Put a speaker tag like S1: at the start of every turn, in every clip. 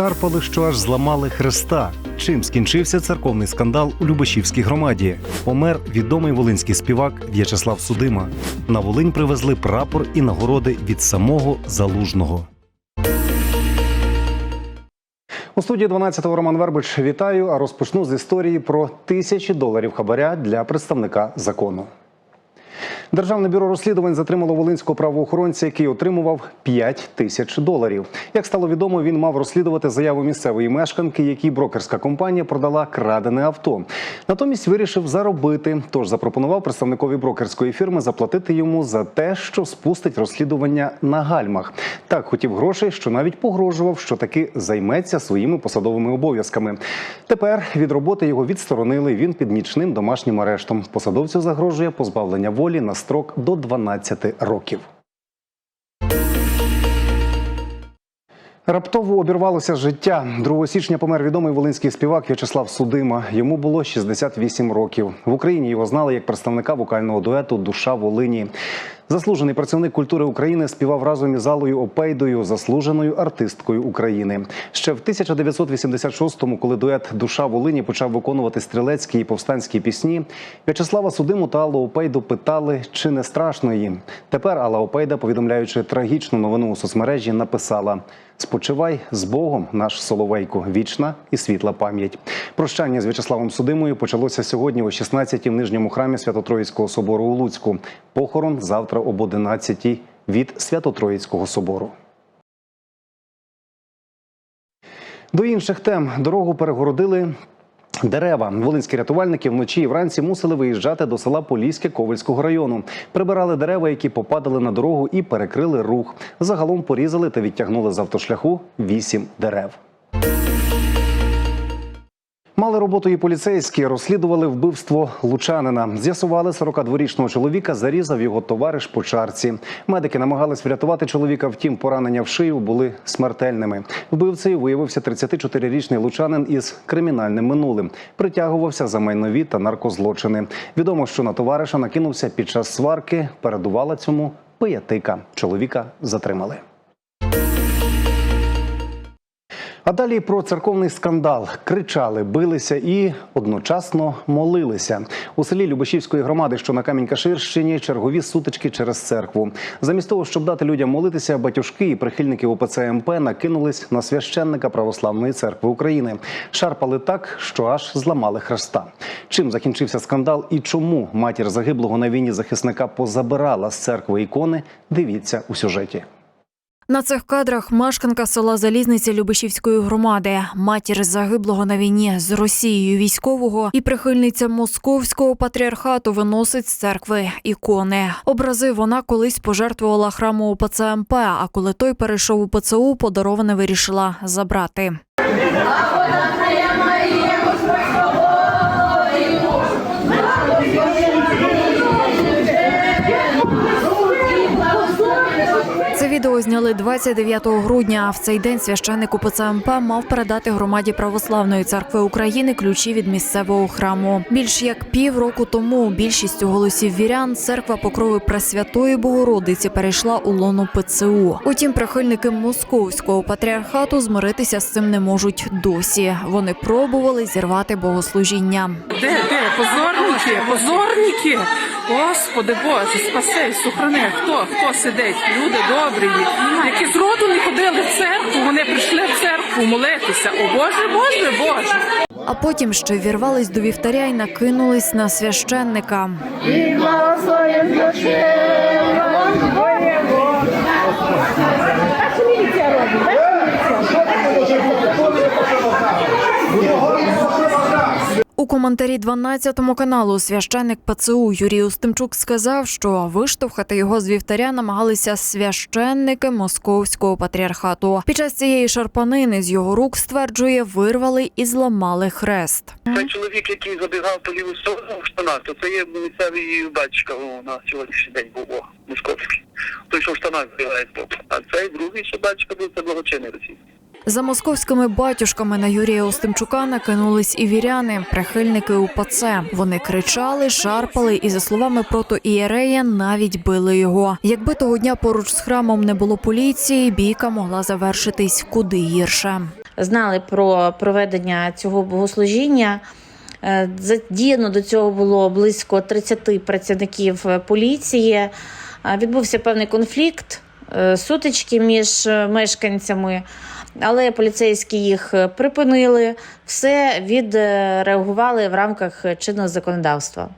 S1: шарпали, що аж зламали хреста. Чим скінчився церковний скандал у Любашівській громаді? Помер відомий волинський співак В'ячеслав Судима. На Волинь привезли прапор і нагороди від самого залужного. У студії 12-го Роман Вербич вітаю. А розпочну з історії про тисячі доларів хабаря для представника закону. Державне бюро розслідувань затримало волинського правоохоронця, який отримував 5 тисяч доларів. Як стало відомо, він мав розслідувати заяву місцевої мешканки, якій брокерська компанія продала крадене авто. Натомість вирішив заробити. Тож запропонував представникові брокерської фірми заплатити йому за те, що спустить розслідування на гальмах. Так хотів грошей, що навіть погрожував, що таки займеться своїми посадовими обов'язками. Тепер від роботи його відсторонили. Він під нічним домашнім арештом. Посадовцю загрожує позбавлення волі на строк до 12 років. Раптово обірвалося життя. 2 січня помер відомий волинський співак В'ячеслав Судима. Йому було 68 років. В Україні його знали як представника вокального дуету Душа Волині. Заслужений працівник культури України співав разом із Аллою Опейдою, заслуженою артисткою України. Ще в 1986-му, коли дует Душа Волині почав виконувати стрілецькі і повстанські пісні, В'ячеслава Судиму та Аллу Опейду питали, чи не страшно їм. Тепер Алла Опейда, повідомляючи трагічну новину у соцмережі, написала: Спочивай з Богом, наш Соловейко, вічна і світла пам'ять. Прощання з В'ячеславом Судимою почалося сьогодні о 16-й в нижньому храмі Свято-Троїцького собору у Луцьку. Похорон завтра об 11-й від Свято-Троїцького собору. До інших тем дорогу перегородили. Дерева волинські рятувальники вночі і вранці мусили виїжджати до села Поліське Ковальського району. Прибирали дерева, які попадали на дорогу, і перекрили рух. Загалом порізали та відтягнули з автошляху вісім дерев. Мали роботу і поліцейські, розслідували вбивство лучанина. З'ясували 42-річного чоловіка, зарізав його товариш по чарці. Медики намагались врятувати чоловіка, втім поранення в шию були смертельними. Вбивцею виявився 34-річний лучанин із кримінальним минулим. Притягувався за майнові та наркозлочини. Відомо, що на товариша накинувся під час сварки. Передувала цьому пиятика. Чоловіка затримали. А далі про церковний скандал кричали, билися і одночасно молилися у селі Любашівської громади, що на Камінь-Каширщині, чергові сутички через церкву. Замість того, щоб дати людям молитися, батюшки і прихильники УПЦ МП накинулись на священника Православної церкви України. Шарпали так, що аж зламали хреста. Чим закінчився скандал і чому матір загиблого на війні захисника позабирала з церкви ікони? Дивіться у сюжеті.
S2: На цих кадрах мешканка села Залізниця Любишівської громади, матір загиблого на війні з Росією військового і прихильниця московського патріархату виносить з церкви ікони. Образи вона колись пожертвувала храму у МП, а коли той перейшов у ПЦУ, подароване вирішила забрати. Відео зняли 29 грудня. В цей день священник УПЦ МП мав передати громаді православної церкви України ключі від місцевого храму. Більш як пів року тому більшістю голосів вірян церква покрови Пресвятої Богородиці перейшла у лоно ПЦУ. Утім, прихильники московського патріархату змиритися з цим не можуть досі. Вони пробували зірвати богослужіння.
S3: Де, де? Позорники, позорники. Господи Боже, спаси, сохрани. Хто, хто сидить? Люди добрі, які з роду не ходили в церкву, вони прийшли в церкву молитися. О Боже, Боже, Боже.
S2: А потім ще вірвались до вівтаря і накинулись на священника.
S4: і благословен душі Твоєго. Так що міліція робить,
S2: У коментарі 12 каналу священник ПЦУ Юрій Устимчук сказав, що виштовхати його з вівтаря намагалися священники московського патріархату. Під час цієї шарпанини з його рук стверджує, вирвали і зламали хрест.
S5: Той чоловік, який забігав по ліву сторону в то це є місцевий батька на сьогоднішній день був московський. Той, що в штанах збігає. А цей другий, що батька був, це благочинний російський.
S2: За московськими батюшками на Юрія Остимчука накинулись і віряни, прихильники УПЦ. Вони кричали, шарпали і, за словами протоієрея, навіть били його. Якби того дня поруч з храмом не було поліції, бійка могла завершитись куди гірше.
S6: знали про проведення цього богослужіння. Е, Задіяно до цього було близько 30 працівників е, поліції. Е, Відбувся певний конфлікт, сутички між мешканцями, але поліцейські їх е, припинили, все відреагували в рамках чинного законодавства.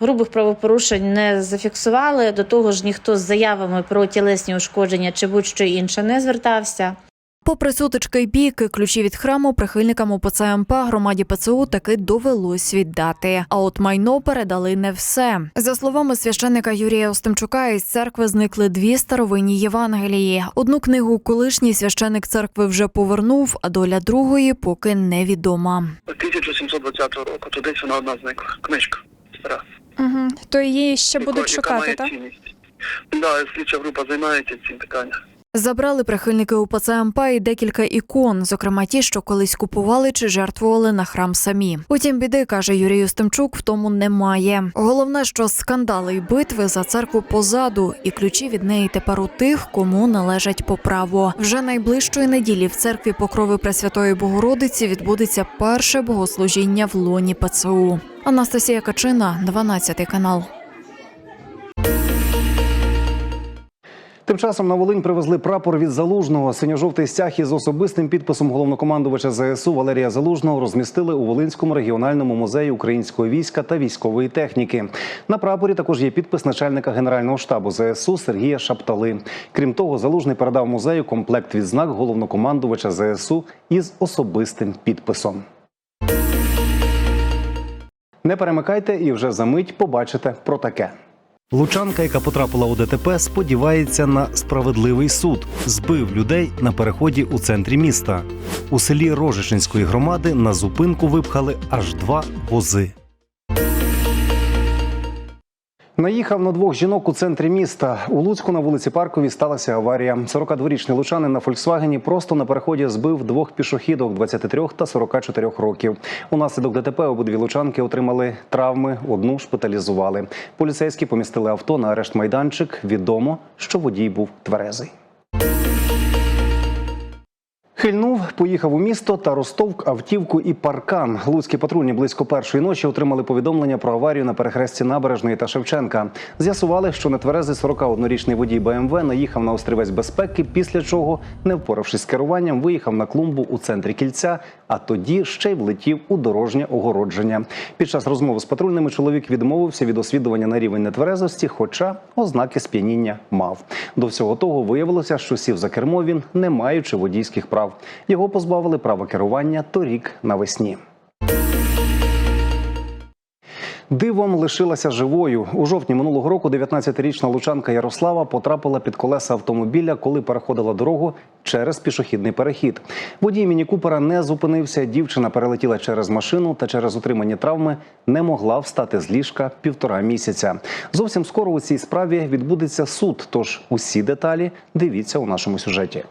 S6: Грубих правопорушень не зафіксували. До того ж, ніхто з заявами про тілесні ушкодження чи будь-що інше не звертався.
S2: Попри сутички й бійки, ключі від храму прихильникам МП громаді ПЦУ таки довелось віддати. А от майно передали не все. За словами священника Юрія Остимчука, із церкви зникли дві старовинні Євангелії. Одну книгу колишній священик церкви вже повернув, а доля другої поки невідома.
S5: 1720 року, то десь вона одна зникла. Книжка стара.
S7: Угу. То її ще будуть шукати,
S5: має
S7: так?
S5: Да, слідча група займається цим питанням.
S2: Забрали прихильники УПЦ МП і декілька ікон, зокрема ті, що колись купували чи жертвували на храм самі. Утім, біди каже Юрій Устимчук, в тому немає. Головне, що скандали й битви за церкву позаду, і ключі від неї тепер у тих, кому належать по праву. Вже найближчої неділі в церкві Покрови Пресвятої Богородиці відбудеться перше богослужіння в лоні ПЦУ. Анастасія Качина, 12 канал.
S1: Тим часом на Волинь привезли прапор від залужного. Синьо-жовтий стяг із особистим підписом головнокомандувача ЗСУ Валерія Залужного розмістили у Волинському регіональному музеї українського війська та військової техніки. На прапорі також є підпис начальника генерального штабу ЗСУ Сергія Шаптали. Крім того, залужний передав музею комплект відзнак головнокомандувача ЗСУ із особистим підписом. Не перемикайте і вже за мить побачите про таке. Лучанка, яка потрапила у ДТП, сподівається на справедливий суд. Збив людей на переході у центрі міста. У селі Рожичинської громади на зупинку випхали аж два вози. Наїхав на двох жінок у центрі міста. У Луцьку на вулиці Парковій сталася аварія. 42-річний лучанин на Фольксвагені просто на переході збив двох пішохідок 23 та 44 років. Унаслідок ДТП обидві лучанки отримали травми, одну шпиталізували. Поліцейські помістили авто на арешт майданчик. Відомо, що водій був тверезий. Хильнув, поїхав у місто та розтовк автівку і паркан. Луцькі патрульні близько першої ночі отримали повідомлення про аварію на перехресті набережної та Шевченка. З'ясували, що нетверезий 41-річний водій БМВ наїхав на острівець безпеки, після чого, не впоравшись з керуванням, виїхав на клумбу у центрі кільця, а тоді ще й влетів у дорожнє огородження. Під час розмови з патрульними чоловік відмовився від освідування на рівень нетверезості, хоча ознаки сп'яніння мав. До всього того виявилося, що сів за кермо він, не маючи водійських прав. Його позбавили права керування торік навесні. Дивом лишилася живою. У жовтні минулого року 19-річна лучанка Ярослава потрапила під колеса автомобіля, коли переходила дорогу через пішохідний перехід. Водій міні-купера не зупинився. Дівчина перелетіла через машину та через отримані травми не могла встати з ліжка півтора місяця. Зовсім скоро у цій справі відбудеться суд. Тож усі деталі дивіться у нашому сюжеті.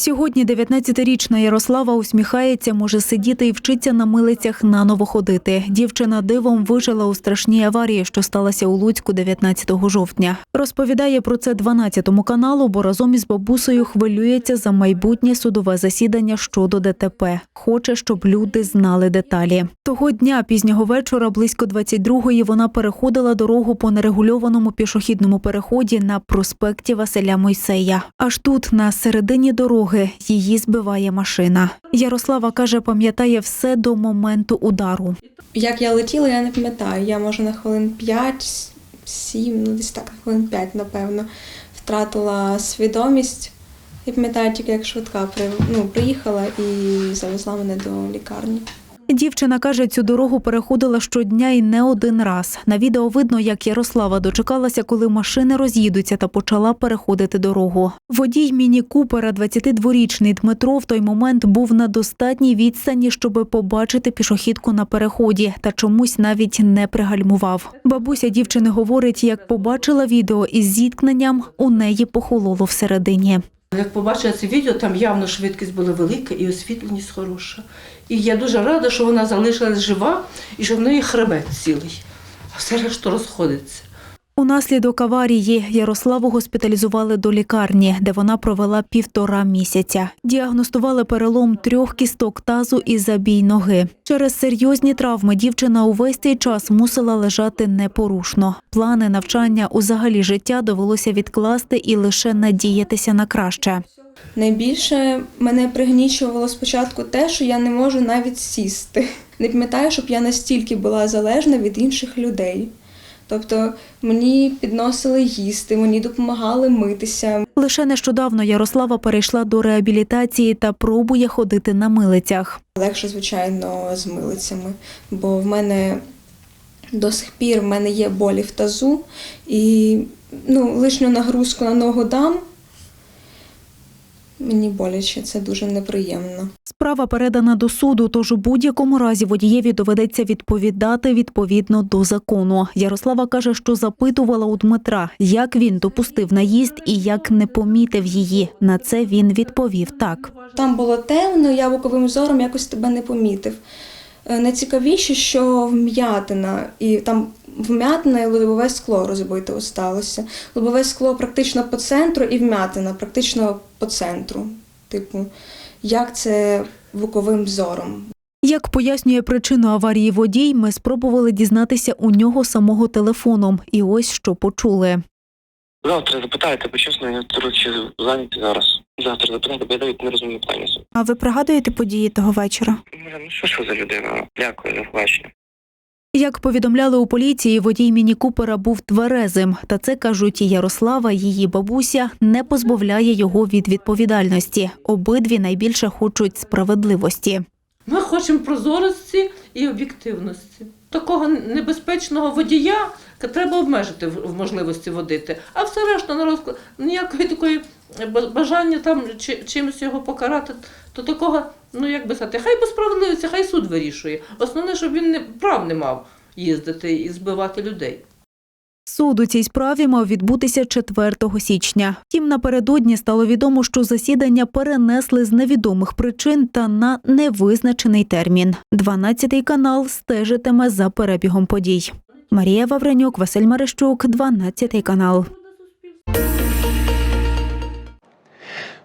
S8: Сьогодні 19-річна Ярослава усміхається, може сидіти і вчиться на милицях наново ходити. Дівчина дивом вижила у страшній аварії, що сталася у Луцьку 19 жовтня. Розповідає про це 12-му каналу, бо разом із бабусею хвилюється за майбутнє судове засідання щодо ДТП. Хоче, щоб люди знали деталі. Того дня пізнього вечора, близько 22-ї, вона переходила дорогу по нерегульованому пішохідному переході на проспекті Василя Мойсея. Аж тут, на середині дороги, її збиває машина. Ярослава каже, пам'ятає все до моменту удару.
S9: Як я летіла, я не пам'ятаю. Я може на хвилин 5, 7, ну десь так, на хвилин 5, напевно, втратила свідомість. І пам'ятаю тільки, як швидка ну, приїхала і завезла мене до лікарні.
S8: Дівчина каже, цю дорогу переходила щодня і не один раз. На відео видно, як Ярослава дочекалася, коли машини роз'їдуться та почала переходити дорогу. Водій міні-купера, 22-річний Дмитро, в той момент був на достатній відстані, щоб побачити пішохідку на переході, та чомусь навіть не пригальмував. Бабуся дівчини говорить, як побачила відео із зіткненням, у неї похололо всередині.
S10: Як побачила це відео, там явно швидкість була велика і освітленість хороша. І я дуже рада, що вона залишилась жива і що в неї хребет цілий, а все решта розходиться.
S8: Унаслідок аварії Ярославу госпіталізували до лікарні, де вона провела півтора місяця. Діагностували перелом трьох кісток тазу і забій ноги. Через серйозні травми дівчина увесь цей час мусила лежати непорушно. Плани навчання узагалі життя довелося відкласти і лише надіятися на краще.
S9: Найбільше мене пригнічувало спочатку те, що я не можу навіть сісти. Не пам'ятаю, щоб я настільки була залежна від інших людей. Тобто мені підносили їсти, мені допомагали митися.
S8: Лише нещодавно Ярослава перейшла до реабілітації та пробує ходити на милицях.
S9: Легше, звичайно, з милицями, бо в мене до сих пір в мене є болі в тазу, і ну, лишню нагрузку на ногу дам. Мені боляче, це дуже неприємно.
S8: Справа передана до суду, тож у будь-якому разі водієві доведеться відповідати відповідно до закону. Ярослава каже, що запитувала у Дмитра, як він допустив наїзд і як не помітив її. На це він відповів так.
S9: Там було темно, я боковим зором якось тебе не помітив. Е, Найцікавіше, що вм'ятина, і там вм'ятина і лобове скло розбите осталося. Лобове скло практично по центру і вм'ятина практично по центру. Типу, як це боковим зором?
S8: Як пояснює причину аварії водій, ми спробували дізнатися у нього самого телефоном. І ось що почули.
S5: Завтра запитайте, бо чесно, я коротше зайнятий зараз. Завтра запитайте, бо я навіть не розумію питання.
S7: А ви пригадуєте події того вечора?
S5: Ну що що за людина? Дякую за побачення.
S8: Як повідомляли у поліції, водій міні Купера був тверезим. Та це кажуть і Ярослава, її бабуся, не позбавляє його від відповідальності. Обидві найбільше хочуть справедливості.
S10: Ми хочемо прозорості і об'єктивності. Такого небезпечного водія треба обмежити в можливості водити. А все решта на розклад ніякої такої бажання там чи, чимось його покарати, то такого, ну як би сказати, хай по хай суд вирішує. Основне, щоб він не прав не мав їздити і збивати людей.
S8: Суд у цій справі мав відбутися 4 січня. Втім, напередодні стало відомо, що засідання перенесли з невідомих причин та на невизначений термін. 12 канал стежитиме за перебігом подій. Марія Вавренюк, Василь Марищук, 12 канал.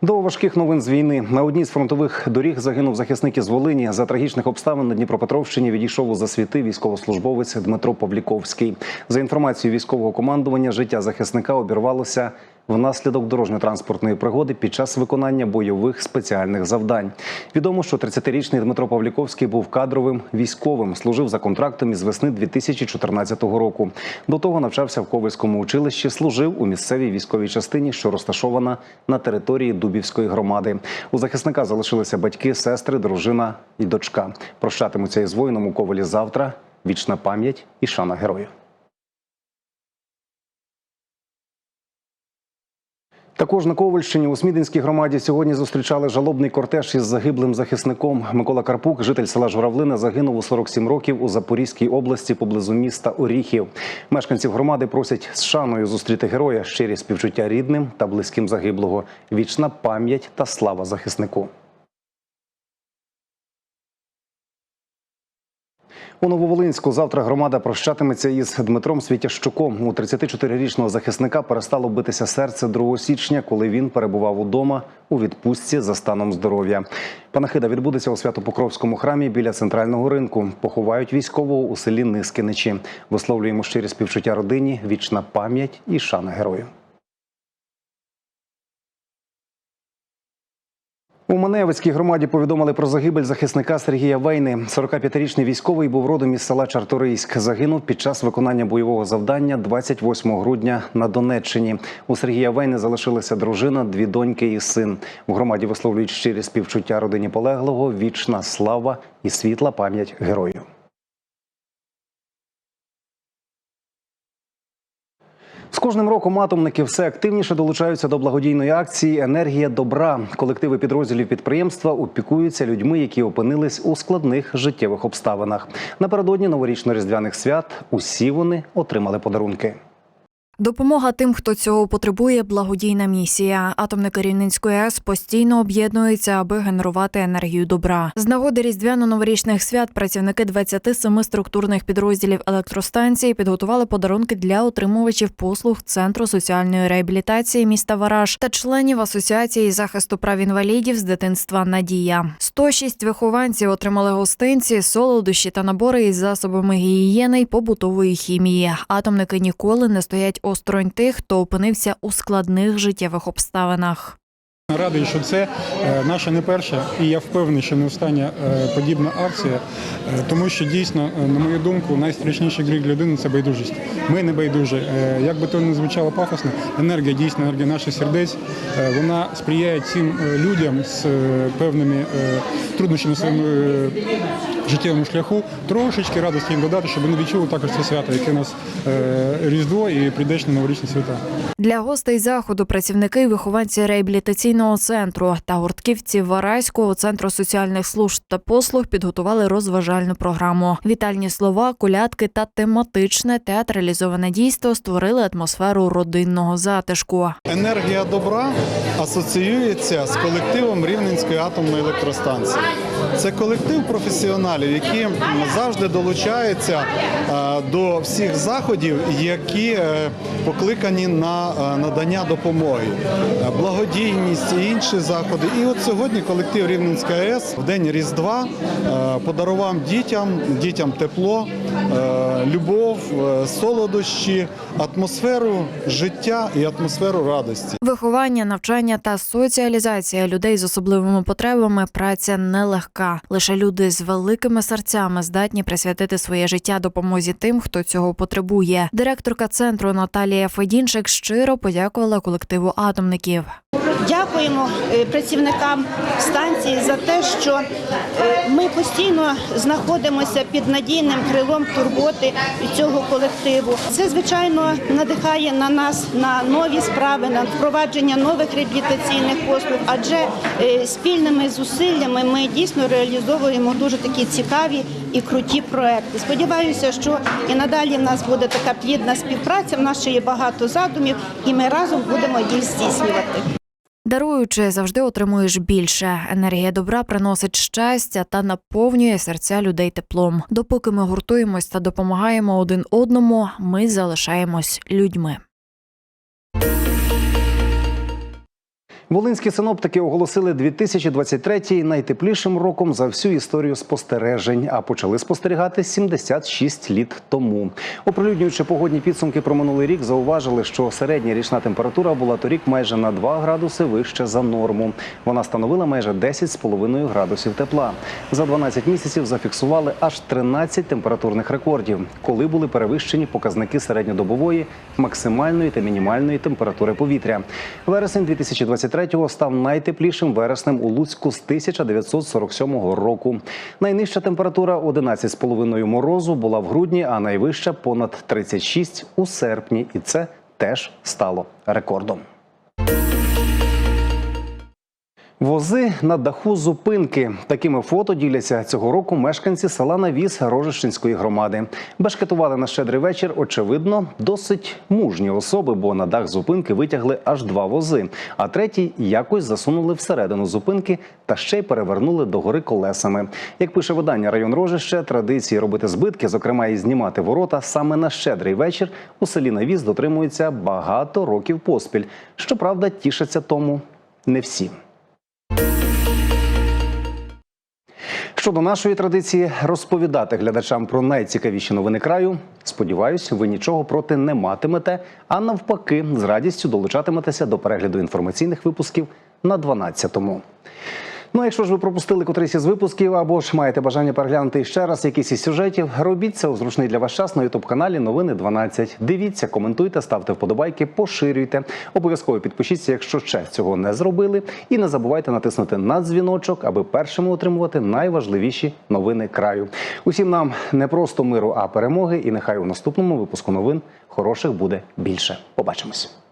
S1: До важких новин з війни на одній з фронтових доріг загинув захисник із Волині. За трагічних обставин на Дніпропетровщині відійшов у засвіти військовослужбовець Дмитро Павліковський. За інформацією військового командування, життя захисника обірвалося внаслідок дорожньо-транспортної пригоди під час виконання бойових спеціальних завдань. Відомо, що 30-річний Дмитро Павліковський був кадровим військовим, служив за контрактом із весни 2014 року. До того навчався в Ковальському училищі, служив у місцевій військовій частині, що розташована на території Дубівської громади. У захисника залишилися батьки, сестри, дружина і дочка. Прощатимуться із воїном у Ковалі завтра. Вічна пам'ять і шана герою. Також на Ковальщині у Смідинській громаді сьогодні зустрічали жалобний кортеж із загиблим захисником. Микола Карпук, житель села Журавлина, загинув у 47 років у Запорізькій області поблизу міста Оріхів. Мешканців громади просять з шаною зустріти героя, щирі співчуття рідним та близьким загиблого. Вічна пам'ять та слава захиснику. У Нововолинську завтра громада прощатиметься із Дмитром Світящуком. У 34-річного захисника перестало битися серце 2 січня, коли він перебував удома у відпустці за станом здоров'я. Панахида відбудеться у Свято-Покровському храмі біля центрального ринку. Поховають військового у селі Нискиничі. Висловлюємо щирі співчуття родині, вічна пам'ять і шана герою. У Маневицькій громаді повідомили про загибель захисника Сергія Вейни. 45-річний військовий був родом із села Чарторийськ. Загинув під час виконання бойового завдання 28 грудня на Донеччині. У Сергія Вейни залишилася дружина, дві доньки і син. У громаді висловлюють щирі співчуття родині полеглого, вічна слава і світла пам'ять герою. З кожним роком атомники все активніше долучаються до благодійної акції Енергія добра. Колективи підрозділів підприємства опікуються людьми, які опинились у складних життєвих обставинах. Напередодні новорічно-різдвяних свят усі вони отримали подарунки.
S2: Допомога тим, хто цього потребує, благодійна місія. Атомне керівництво АЕС постійно об'єднується, аби генерувати енергію добра. З нагоди різдвяно-новорічних свят працівники 27 структурних підрозділів електростанції підготували подарунки для отримувачів послуг Центру соціальної реабілітації міста Вараж та членів Асоціації захисту прав інвалідів з дитинства Надія. 106 вихованців отримали гостинці, солодощі та набори із засобами гігієни й побутової хімії. Атомники ніколи не стоять осторонь тих, хто опинився у складних життєвих обставинах.
S11: Радий, що це е, наша не перша, і я впевнений, що не остання е, подібна акція, е, тому що дійсно, на мою думку, найстрашніший гріх людини це байдужість. Ми не байдужі. Як би то не звучало пафосно, енергія дійсно енергія наших сердець. Вона сприяє цим людям з певними труднощами життєвому шляху трошечки радості їм додати, щоб вони відчули також це свято, яке у нас е, Різдво і прийдешні новорічні свята.
S2: Для гостей заходу працівники і вихованці реабілітаційного центру та гуртківці Вараського центру соціальних служб та послуг підготували розважальну програму. Вітальні слова, колядки та тематичне театралізоване дійство створили атмосферу родинного затишку.
S12: Енергія добра асоціюється з колективом Рівненської атомної електростанції. Це колектив професіоналів, які завжди долучаються е, до всіх заходів, які е, покликані на е, надання допомоги, благодійність і інші заходи. І от сьогодні колектив Рівненська АЕС в день Різдва подарував дітям, дітям тепло, любов, солодощі, атмосферу життя і атмосферу радості.
S2: Виховання, навчання та соціалізація людей з особливими потребами праця нелегка. Лише люди з великими серцями здатні присвятити своє життя допомозі тим, хто цього потребує. Директорка центру Наталія Федінчик щиро подякувала колективу атомників.
S13: Дякуємо е, працівникам станції за те, що е, ми постійно знаходимося під надійним крилом турботи цього колективу. Це звичайно надихає на нас на нові справи, на впровадження нових реабілітаційних послуг. Адже е, спільними зусиллями ми дійсно реалізовуємо дуже такі цікаві і круті проекти. Сподіваюся, що і надалі в нас буде така плідна співпраця. В нас ще є багато задумів, і ми разом будемо їх здійснювати.
S2: Даруючи, завжди отримуєш більше. Енергія добра приносить щастя та наповнює серця людей теплом. Допоки ми гуртуємось та допомагаємо один одному, ми залишаємось людьми.
S1: Волинські синоптики оголосили 2023 найтеплішим роком за всю історію спостережень, а почали спостерігати 76 літ тому. Оприлюднюючи погодні підсумки про минулий рік, зауважили, що середня річна температура була торік майже на 2 градуси вище за норму. Вона становила майже 10,5 градусів тепла. За 12 місяців зафіксували аж 13 температурних рекордів, коли були перевищені показники середньодобової, максимальної та мінімальної температури повітря. Вересень 2023 став найтеплішим вереснем у Луцьку з 1947 року. Найнижча температура 11,5 морозу була в грудні, а найвища понад 36 у серпні. І це теж стало рекордом. Вози на даху зупинки. Такими фото діляться цього року мешканці села Навіс Рожищенської громади. Бешкетували на щедрий вечір, очевидно, досить мужні особи, бо на дах зупинки витягли аж два вози, а третій якось засунули всередину зупинки та ще й перевернули догори колесами. Як пише видання район Рожище, традиції робити збитки, зокрема і знімати ворота саме на щедрий вечір у селі Навіс дотримуються багато років поспіль. Щоправда, тішаться тому не всі. Щодо нашої традиції розповідати глядачам про найцікавіші новини краю, сподіваюсь, ви нічого проти не матимете, а навпаки, з радістю долучатиметеся до перегляду інформаційних випусків на 12-му. Ну, якщо ж ви пропустили котрийсь із випусків або ж маєте бажання переглянути ще раз якийсь із сюжетів, робіть це у зручний для вас час на ютуб каналі Новини 12. Дивіться, коментуйте, ставте вподобайки, поширюйте. Обов'язково підпишіться, якщо ще цього не зробили. І не забувайте натиснути на дзвіночок, аби першими отримувати найважливіші новини краю. Усім нам не просто миру, а перемоги. І нехай у наступному випуску новин хороших буде більше. Побачимось.